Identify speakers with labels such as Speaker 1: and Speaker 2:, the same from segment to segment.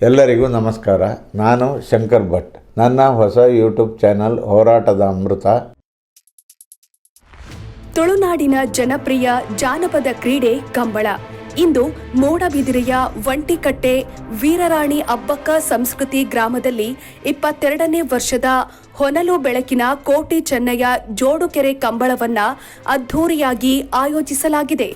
Speaker 1: ಎಲ್ಲರಿಗೂ ನಮಸ್ಕಾರ. ನಾನು ಶಂಕರ್ ಭಟ್. ನನ್ನ ಹೊಸ ಯೂಟ್ಯೂಬ್ ಚಾನಲ್ ಹೋರಾಟದ ಅಮೃತ.
Speaker 2: ತುಳುನಾಡಿನ ಜನಪ್ರಿಯ ಜಾನಪದ ಕ್ರೀಡೆ ಕಂಬಳ. ಇಂದು ಮೂಡಬಿದಿರೆಯ ಒಂಟಿಕಟ್ಟೆ ವೀರರಾಣಿ ಅಬ್ಬಕ್ಕ ಸಂಸ್ಕೃತಿ ಗ್ರಾಮದಲ್ಲಿ ಇಪ್ಪತ್ತೆರಡನೇ ವರ್ಷದ ಹೊನಲು ಬೆಳಕಿನ ಕೋಟಿ ಚೆನ್ನಯ್ಯ ಜೋಡುಕೆರೆ ಕಂಬಳವನ್ನ ಅದ್ಧೂರಿಯಾಗಿ ಆಯೋಜಿಸಲಾಗಿದೆ.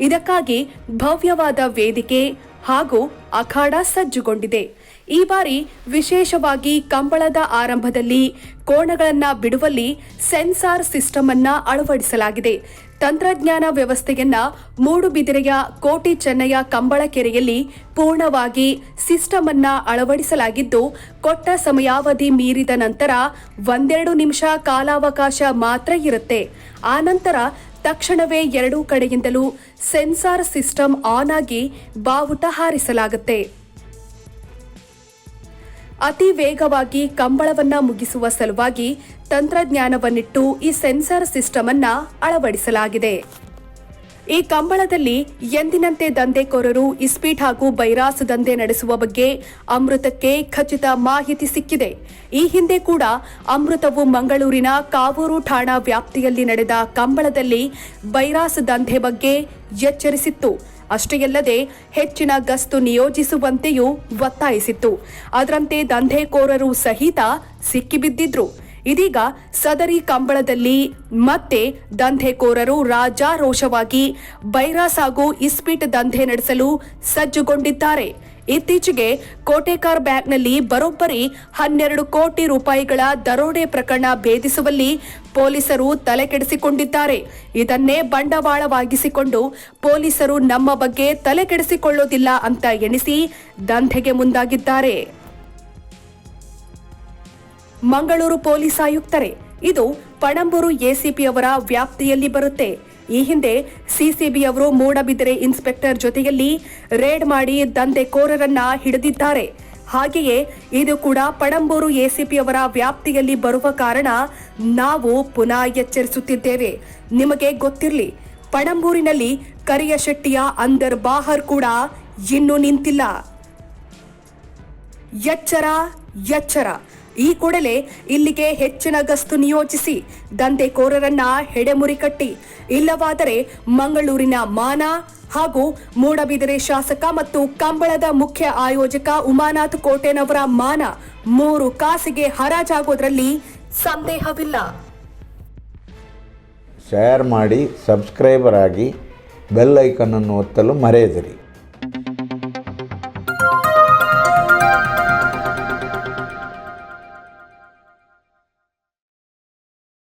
Speaker 2: ಇದಕ್ಕಾಗಿ ಭವ್ಯವಾದ ವೇದಿಕೆ ಹಾಗೂ ಅಖಾಡ ಸಜ್ಜುಗೊಂಡಿದೆ. ಈ ಬಾರಿ ವಿಶೇಷವಾಗಿ ಕಂಬಳದ ಆರಂಭದಲ್ಲಿ ಕೋಣಗಳನ್ನ ಬಿಡುವಲ್ಲಿ ಸೆನ್ಸಾರ್ ಸಿಸ್ಟಮ್ ಅನ್ನ ಅಳವಡಿಸಲಾಗಿದೆ. ತಂತ್ರಜ್ಞಾನ ವ್ಯವಸ್ಥೆಯನ್ನ ಮೂಡುಬಿದಿರೆಯ ಕೋಟಿ ಚೆನ್ನಯ ಕಂಬಳ ಕೆರೆಯಲ್ಲಿ ಪೂರ್ಣವಾಗಿ ಸಿಸ್ಟಮ್ ಅನ್ನ ಅಳವಡಿಸಲಾಗಿದ್ದು, ಕೊಟ್ಟ ಸಮಯಾವಧಿ ಮೀರಿದ ನಂತರ ಒಂದೆರಡು ನಿಮಿಷ ಕಾಲಾವಕಾಶ ಮಾತ್ರ ಇರುತ್ತೆ. ಆ ನಂತರ ತಕ್ಷಣವೇ ಎರಡೂ ಕಡೆಯಿಂದಲೂ ಸೆನ್ಸಾರ್ ಸಿಸ್ಟಮ್ ಆನ್ ಆಗಿ ಬಾವುಟ ಹಾರಿಸಲಾಗುತ್ತೆ. ಅತಿ ವೇಗವಾಗಿ ಕಂಬಳವನ್ನ ಮುಗಿಸುವ ಸಲುವಾಗಿ ತಂತ್ರಜ್ಞಾನವನ್ನಿಟ್ಟು ಈ ಸೆನ್ಸಾರ್ ಸಿಸ್ಟಮ್ ಅನ್ನ ಅಳವಡಿಸಲಾಗಿದೆ. ಈ ಕಂಬಳದಲ್ಲಿ ಎಂದಿನಂತೆ ದಂಧೆಕೋರರು, ಇಸ್ಪೀಟ್ ಹಾಗೂ ಬೈರಾಸ್ ದಂಧೆ ನಡೆಸುವ ಬಗ್ಗೆ ಅಮೃತಕ್ಕೆ ಖಚಿತ ಮಾಹಿತಿ ಸಿಕ್ಕಿದೆ. ಈ ಹಿಂದೆ ಕೂಡ ಅಮೃತವು ಮಂಗಳೂರಿನ ಕಾವೂರು ಠಾಣಾ ವ್ಯಾಪ್ತಿಯಲ್ಲಿ ನಡೆದ ಕಂಬಳದಲ್ಲಿ ಬೈರಾಸ್ ದಂಧೆ ಬಗ್ಗೆ ಎಚ್ಚರಿಸಿತ್ತು. ಅಷ್ಟೇ ಅಲ್ಲದೆ ಹೆಚ್ಚಿನ ಗಸ್ತು ನಿಯೋಜಿಸುವಂತೆಯೂ ಒತ್ತಾಯಿಸಿತ್ತು. ಅದರಂತೆ ದಂಧೆಕೋರರು ಸಹಿತ ಸಿಕ್ಕಿಬಿದ್ದಿದ್ರು. ಇದೀಗ ಸದರಿ ಕಂಬಳದಲ್ಲಿ ಮತ್ತೆ ದಂಧೆಕೋರರು ರಾಜಾರೋಷವಾಗಿ ಬೈರಾಸ್ ಹಾಗೂ ಇಸ್ಪೀಟ್ ದಂಧೆ ನಡೆಸಲು ಸಜ್ಜುಗೊಂಡಿದ್ದಾರೆ. ಇತ್ತೀಚೆಗೆ ಕೋಟೆಕಾರ್ ಬ್ಯಾಂಕ್ನಲ್ಲಿ ಬರೋಬ್ಬರಿ ಹನ್ನೆರಡು ಕೋಟಿ ರೂಪಾಯಿಗಳ ದರೋಡೆ ಪ್ರಕರಣ ಭೇದಿಸುವಲ್ಲಿ ಪೊಲೀಸರು ತಲೆಕೆಡಿಸಿಕೊಂಡಿದ್ದಾರೆ. ಇದನ್ನೇ ಬಂಡವಾಳವಾಗಿಸಿಕೊಂಡು ಪೊಲೀಸರು ನಮ್ಮ ಬಗ್ಗೆ ತಲೆಕೆಡಿಸಿಕೊಳ್ಳೋದಿಲ್ಲ ಅಂತ ಎಣಿಸಿ ದಂಧೆಗೆ ಮುಂದಾಗಿದ್ದಾರೆ. ಮಂಗಳೂರು ಪೊಲೀಸ್ ಆಯುಕ್ತರೇ, ಇದು ಪಣಂಬೂರು ಎಸಿಪಿ ಅವರ ವ್ಯಾಪ್ತಿಯಲ್ಲಿ ಬರುತ್ತೆ. ಈ ಹಿಂದೆ ಸಿಸಿಬಿ ಅವರು ಮೂಡಬಿದಿರೆ ಇನ್ಸ್ಪೆಕ್ಟರ್ ಜೊತೆಯಲ್ಲಿ ರೇಡ್ ಮಾಡಿ ದಂಧೆಕೋರರನ್ನ ಹಿಡಿದಿದ್ದಾರೆ. ಹಾಗೆಯೇ ಇದು ಕೂಡ ಪಣಂಬೂರು ಎಸಿಪಿ ಅವರ ವ್ಯಾಪ್ತಿಯಲ್ಲಿ ಬರುವ ಕಾರಣ ನಾವು ಪುನಃ ಎಚ್ಚರಿಸುತ್ತಿದ್ದೇವೆ. ನಿಮಗೆ ಗೊತ್ತಿರಲಿ, ಪಣಂಬೂರಿನಲ್ಲಿ ಕರಿಯ ಶೆಟ್ಟಿಯ ಅಂದರ್ ಬಾಹರ್ ಕೂಡ ಇನ್ನೂ ನಿಂತಿಲ್ಲ. ಎಚ್ಚರ ಎಚ್ಚರ. ಈ ಕೂಡಲೇ ಇಲ್ಲಿಗೆ ಹೆಚ್ಚಿನ ಗಸ್ತು ನಿಯೋಜಿಸಿ ದಂಧೆಕೋರರನ್ನ ಹೆಡೆಮುರಿ ಕಟ್ಟಿ. ಇಲ್ಲವಾದರೆ ಮಂಗಳೂರಿನ ಮಾನ ಹಾಗೂ ಮೂಡಬಿದಿರೆ ಶಾಸಕ ಮತ್ತು ಕಂಬಳದ ಮುಖ್ಯ ಆಯೋಜಕ ಉಮಾನಾಥ್ ಕೋಟೆನವರ ಮಾನ ಮೂರು ಕಾಸಿಗೆ ಹರಾಜಾಗೋದ್ರಲ್ಲಿ ಸಂದೇಹವಿಲ್ಲ.
Speaker 1: ಶೇರ್ ಮಾಡಿ ಸಬ್ಸ್ಕ್ರೈಬರ್ ಆಗಿ ಬೆಲ್ ಐಕನನ್ನು ಒತ್ತಲು ಮರೆಯದಿರಿ.